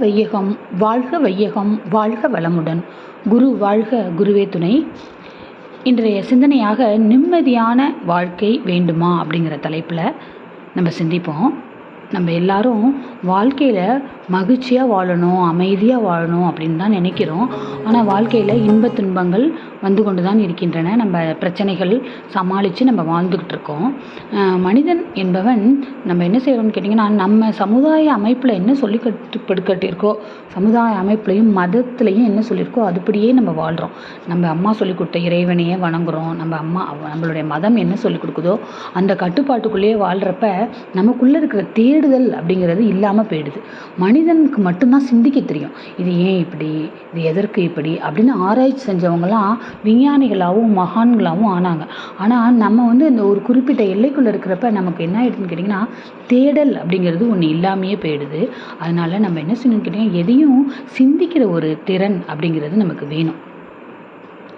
வையகம் வாழ்க வையகம் வாழ்க வளமுடன். குரு வாழ்க குருவே துணை. இன்றைய சிந்தனையாக நிம்மதியான வாழ்க்கை வேண்டுமா அப்படிங்கிற தலைப்பில் நம்ம சிந்திப்போம். நம்ம எல்லாரும் வாழ்க்கையில் மகிழ்ச்சியாக வாழணும் அமைதியாக வாழணும் அப்படின்னு தான் நினைக்கிறோம். ஆனால் வாழ்க்கையில் இன்பத் துன்பங்கள் வந்து கொண்டு தான் இருக்கின்றன. நம்ம பிரச்சனைகள் சமாளித்து நம்ம வாழ்ந்துக்கிட்டு இருக்கோம். மனிதன் என்பவன் நம்ம என்ன செய்கிறோம்னு கேட்டிங்கன்னா நம்ம சமுதாய அமைப்பில் என்ன சொல்லி கட்டுப்படுக்கட்டிருக்கோ சமுதாய அமைப்புலையும் மதத்துலேயும் என்ன சொல்லியிருக்கோ அதுபடியே நம்ம வாழ்கிறோம் நம்ம அம்மா சொல்லி கொடுத்த இறைவனையே வணங்குறோம். நம்ம அம்மா நம்மளுடைய மதம் என்ன சொல்லி கொடுக்குதோ அந்த கட்டுப்பாட்டுக்குள்ளேயே வாழ்கிறப்ப நமக்குள்ளே இருக்கிற தேடுதல் அப்படிங்கிறது இல்லாமல் போயிடுது. மனித மனிதனுக்கு மட்டும்தான் சிந்திக்க தெரியும். இது ஏன் இப்படி? இது எதற்கு இப்படி? அப்படின்னு ஆராய்ச்சி செஞ்சவங்களாம் விஞ்ஞானிகளாகவும் மகான்களாகவும் ஆனாங்க. ஆனால் நம்ம வந்து இந்த ஒரு குறிப்பிட்ட எல்லைக்குள்ளே இருக்கிறப்ப நமக்கு என்ன ஆயிடுதுன்னு கேட்டிங்கன்னா தேடல் அப்படிங்கிறது ஒன்று இல்லாமையே போயிடுது. அதனால் நம்ம என்ன செய்யணும்னு கேட்டிங்கன்னா எதையும் சிந்திக்கிற ஒரு திறன் அப்படிங்கிறது நமக்கு வேணும்.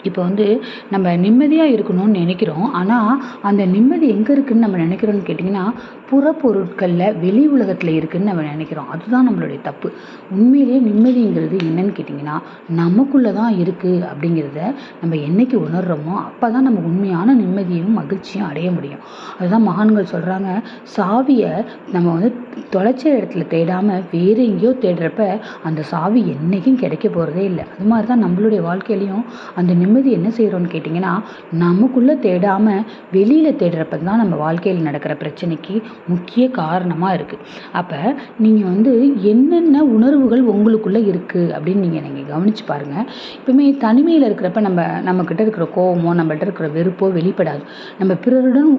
இப்போ வந்து நம்ம நிம்மதியாக இருக்கணும்னு நினைக்கிறோம். ஆனால் அந்த நிம்மதி எங்கே இருக்குதுன்னு நம்ம நினைக்கிறோன்னு கேட்டிங்கன்னா புறப்பொருட்களில் வெளி உலகத்தில் இருக்குதுன்னு நம்ம நினைக்கிறோம். அதுதான் நம்மளுடைய தப்பு. உண்மையிலேயே நிம்மதிங்கிறது என்னன்னு கேட்டிங்கன்னா நமக்குள்ளே தான் இருக்குது அப்படிங்கிறத நம்ம என்றைக்கு உணர்கிறோமோ அப்போ தான் நம்ம உண்மையான நிம்மதியும் மகிழ்ச்சியும் அடைய முடியும். அதுதான் மகான்கள் சொல்கிறாங்க சாவியை நம்ம வந்து தொலைச்ச இடத்துல தேடாமல் வேறு எங்கேயோ தேடுறப்ப அந்த சாவி என்றைக்கும் கிடைக்க போகிறதே இல்லை. அது மாதிரி தான் நம்மளுடைய வாழ்க்கையிலையும் அந்த நிம்மதி என்ன செய்கிறோன்னு கேட்டிங்கன்னா நமக்குள்ளே தேடாமல் வெளியில் தேடுறப்ப தான் நம்ம வாழ்க்கையில் நடக்கிற பிரச்சனைக்கு முக்கிய காரணமாக இருக்குது அப்போ நீங்கள் வந்து என்னென்ன உணர்வுகள் உங்களுக்குள்ளே இருக்குது அப்படின்னு நீங்கள் நீங்கள் கவனித்து பாருங்கள் இப்போவுமே தனிமையில் இருக்கிறப்ப நம்ம நம்மக்கிட்ட இருக்கிற கோபமோ நம்மகிட்ட இருக்கிற வெறுப்போ வெளிப்படாது. நம்ம பிறருடன்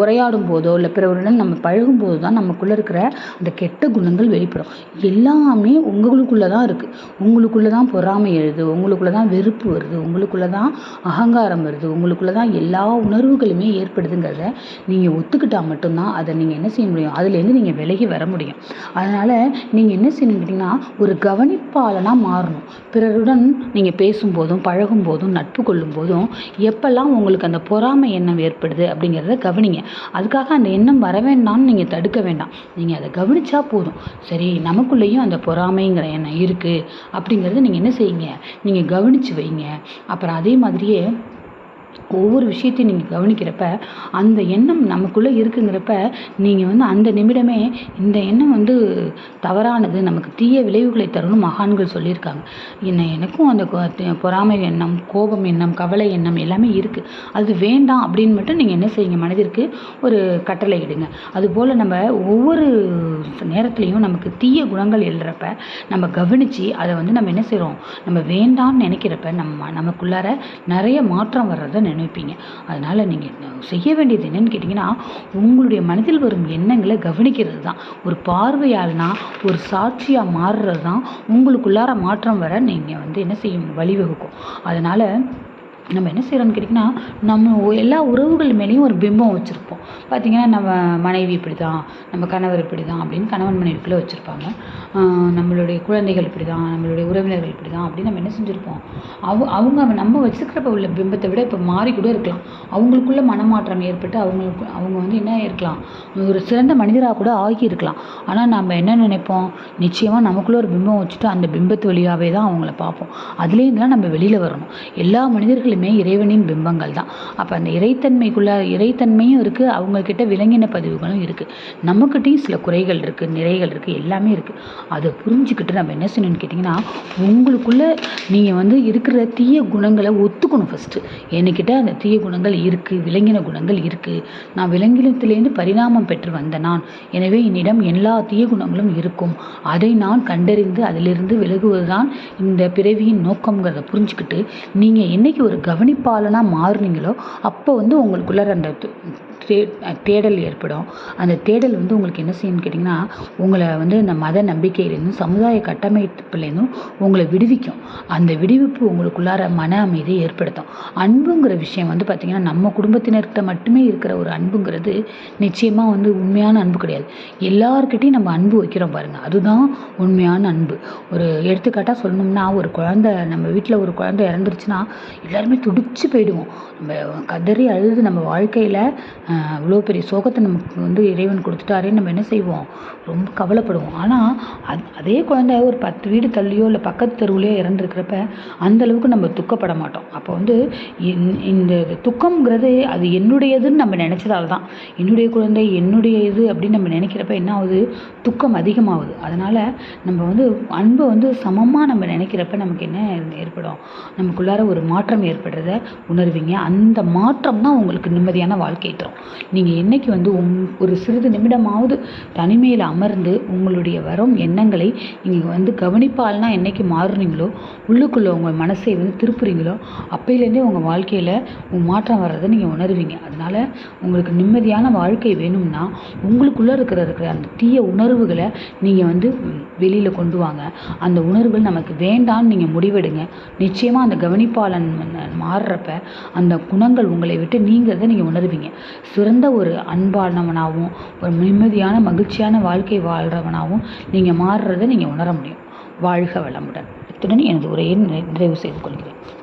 உரையாடும் போதோ இல்லை பிறருடன் நம்ம பழகும் போது தான் நமக்குள்ளே இருக்கிற அந்த கெட்ட குணங்கள் வெளிப்படும். எல்லாமே உங்களுக்குள்ளே தான் இருக்குது உங்களுக்குள்ளே தான் பொறாமை எழுது உங்களுக்குள்ளே தான் வெறுப்பு வருது உங்களுக்குள்ளே தான் அகங்காரம் வருது உங்களுக்குள்ளே தான் எல்லா உணர்வுகளுமே ஏற்படுதுங்கிறத நீங்கள் ஒத்துக்கிட்டால் மட்டும்தான் அதை நீங்கள் என்ன செய்ய முடியும்? அதுலேருந்து நீங்கள் விலகி வர முடியும். அதனால் நீங்கள் என்ன செய்யணும் கேட்டிங்கன்னா ஒரு கவனிப்பாளனாக மாறணும். பிறருடன் நீங்கள் பேசும்போதும் பழகும் போதும் நட்பு கொள்ளும் போதும் எப்பெல்லாம் உங்களுக்கு அந்த பொறாமை எண்ணம் ஏற்படுது அப்படிங்கிறத கவனிங்க. அதுக்காக அந்த எண்ணம் வர வேண்டாம்னு நீங்கள் தடுக்க வேண்டாம். நீங்கள் அதை கவனித்தா போதும். சரி நமக்குள்ளேயும் அந்த பொறாமைங்கிற எண்ணம் இருக்குது அப்படிங்கிறத நீங்கள் என்ன செய்யுங்க? நீங்கள் கவனித்து வைங்க. அப்புறம் அதே மாதிரியே ஒவ்வொரு விஷயத்தையும் நீங்கள் கவனிக்கிறப்ப அந்த எண்ணம் நமக்குள்ளே இருக்குங்கிறப்ப நீங்கள் வந்து அந்த நிமிடமே இந்த எண்ணம் வந்து தவறானது நமக்கு தீய விளைவுகளை தரும்னு மகான்கள் சொல்லியிருக்காங்க. என்ன எனக்கும் அந்த பொறாமை எண்ணம் கோபம் எண்ணம் கவலை எண்ணம் எல்லாமே இருக்குது அது வேண்டாம் அப்படின்னு மட்டும் நீங்கள் என்ன செய்யுங்க மனதிற்கு ஒரு கட்டளை இடுங்க. அதுபோல் நம்ம ஒவ்வொரு நேரத்துலையும் நமக்கு தீய குணங்கள் எழுறப்ப நம்ம கவனித்து அதை வந்து நம்ம என்ன செய்கிறோம் நம்ம வேண்டாம்னு நினைக்கிறப்ப நம்ம நமக்குள்ளார நிறைய மாற்றம் வர்றது நினைப்பீங்க. அதனால் நீங்கள் செய்ய வேண்டியது என்னென்னு கேட்டிங்கன்னா உங்களுடைய மனதில் வரும் எண்ணங்களை கவனிக்கிறது தான். ஒரு பார்வையால்னா ஒரு சாட்சியாக மாறுறது தான். உங்களுக்குள்ளார மாற்றம் வர நீங்கள் வந்து என்ன செய்யும்? வழிவகுக்கும். அதனால் நம்ம என்ன செய்கிறோம்னு கேட்டிங்கன்னா நம்ம எல்லா உறவுகள் மேலேயும் ஒரு பிம்பம் வச்சுருப்போம். பார்த்திங்கன்னா நம்ம மனைவி இப்படி தான் நம்ம கணவர் இப்படி தான் அப்படின்னு கணவன் மனைவிக்குள்ளே வச்சுருப்பாங்க. நம்மளுடைய குழந்தைகள் இப்படி தான் நம்மளுடைய உறவினர்கள் இப்படி தான் அப்படின்னு நம்ம என்ன செஞ்சுருப்போம்? அவ அவங்க நம்ம வச்சுருக்கிறப்ப உள்ள பிம்பத்தை விட இப்போ மாறி கூட இருக்கலாம். அவங்களுக்குள்ள மனமாற்றம் ஏற்பட்டு அவங்களுக்கு அவங்க வந்து என்ன இருக்கலாம் ஒரு சிறந்த மனிதராக கூட ஆகி இருக்கலாம் ஆனால் நம்ம என்ன நினைப்போம்? நிச்சயமாக நமக்குள்ளே ஒரு பிம்பம் வச்சுட்டு அந்த பிம்பத்து வழியாகவே தான் அவங்கள பார்ப்போம். அதுலேருந்து தான் நம்ம வெளியில் வரணும். எல்லா மனிதர்களும் ரெண்டுமே இறைவனின் பிம்பங்கள் தான். அப்போ அந்த இறைத்தன்மைக்குள்ள இறைத்தன்மையும் இருக்குது அவங்கக்கிட்ட விலங்கின பதிவுகளும் இருக்குது நம்மக்கிட்டையும் சில குறைகள் இருக்குது நிறைகள் இருக்குது எல்லாமே இருக்குது அதை புரிஞ்சுக்கிட்டு நம்ம என்ன செய்யணும்னு கேட்டிங்கன்னா உங்களுக்குள்ளே நீங்கள் வந்து இருக்கிற தீய குணங்களை ஒத்துக்கணும் ஃபஸ்ட்டு என்கிட்ட அந்த தீய குணங்கள் இருக்குது விலங்கின குணங்கள் இருக்குது நான் விலங்கினத்திலேருந்து பரிணாமம் பெற்று வந்த நான். எனவே என்னிடம் எல்லா தீய குணங்களும் இருக்கும். அதை நான் கண்டறிந்து அதிலிருந்து விலகுவது தான் இந்த பிறவியின் நோக்கங்கிறத புரிஞ்சுக்கிட்டு நீங்கள் என்றைக்கு ஒரு கவனிப்பாளனாக மாறுனீங்களோ அப்போ வந்து உங்களுக்குள்ளார அந்த தே தேடல் ஏற்படும். அந்த தேடல் வந்து உங்களுக்கு என்ன செய்யணும்னு கேட்டிங்கன்னா உங்களை வந்து இந்த மத நம்பிக்கையிலேருந்தும் சமுதாய கட்டமைப்புலேருந்தும் உங்களை விடுவிக்கும். அந்த விடுவிப்பு உங்களுக்குள்ளார மன அமைதியை ஏற்படுத்தும். அன்புங்கிற விஷயம் வந்து பார்த்திங்கன்னா நம்ம குடும்பத்தினர்கிட்ட மட்டுமே இருக்கிற ஒரு அன்புங்கிறது நிச்சயமாக வந்து உண்மையான அன்பு கிடையாது. எல்லார்கிட்டையும் நம்ம அன்பு வைக்கிறோம் பாருங்கள் அதுதான் உண்மையான அன்பு. ஒரு எடுத்துக்காட்டாக சொல்லணும்னா ஒரு குழந்த நம்ம வீட்டில் ஒரு குழந்த இறந்துருச்சுன்னா எல்லாருமே துடிச்சு போயிடுவோம். நம்ம கதறி அழுது நம்ம வாழ்க்கையில் அவ்வளோ பெரிய சோகத்தை நமக்கு வந்து இறைவன் கொடுத்துட்டாரே நம்ம என்ன செய்வோம்? ரொம்ப கவலைப்படுவோம். ஆனால் அது அதே குழந்தை ஒரு பத்து வீடு தள்ளியோ இல்லை பக்கத்து தெருவுலையோ இறந்துருக்கிறப்ப அந்த அளவுக்கு நம்ம துக்கப்பட மாட்டோம். அப்போ வந்து இந்- இந்த துக்கம்ங்கிறது அது என்னுடையதுன்னு நம்ம நினச்சதால தான் என்னுடைய குழந்தை என்னுடைய இது அப்படின்னு நம்ம நினைக்கிறப்ப என்ன ஆகுது? துக்கம் அதிகமாகுது. அதனால் நம்ம வந்து அன்பை வந்து சமமாக நம்ம நினைக்கிறப்ப நமக்கு என்ன ஏற்படும்? நமக்குள்ளார ஒரு மாற்றம் ஏற்படுறத உணர்வீங்க. அந்த மாற்றம் தான் உங்களுக்கு நிம்மதியான வாழ்க்கை தரும். நீங்கள் என்னைக்கு வந்து உங் ஒரு சிறிது நிமிடமாவது தனிமையில் அமர்ந்து உங்களுடைய வரும் எண்ணங்களை நீங்கள் வந்து கவனிப்பால்னா என்னைக்கு மாறுனீங்களோ உள்ளுக்குள்ளே உங்கள் மனசை வந்து திருப்புறீங்களோ அப்பையிலேருந்தே உங்கள் வாழ்க்கையில் உங்கள் மாற்றம் வர்றதை நீங்கள் உணர்வீங்க. அதனால் உங்களுக்கு நிம்மதியான வாழ்க்கை வேணும்னா உங்களுக்குள்ளே இருக்கிற இருக்கிற அந்த தீய உணர்வுகளை நீங்கள் வந்து வெளியில் கொண்டு வாங்க. அந்த உணர்வுகள் நமக்கு வேண்டான்னு நீங்கள் முடிவெடுங்க. நிச்சயமாக அந்த கவனிப்பாளன் மாறுறப்ப அந்த குணங்கள் உங்களை விட்டு நீங்கிறத நீங்கள் உணர்வீங்க. சிறந்த ஒரு அன்பானவனாகவும் ஒரு நிம்மதியான மகிழ்ச்சியான வாழ்க்கை வாழ்கிறவனாகவும் நீங்கள் மாறுறதை நீங்கள் உணர முடியும். வாழ்க வளமுடன். இத்துடன் எனது உரையை நிறை- நிறைவு செய்து கொள்கிறேன்.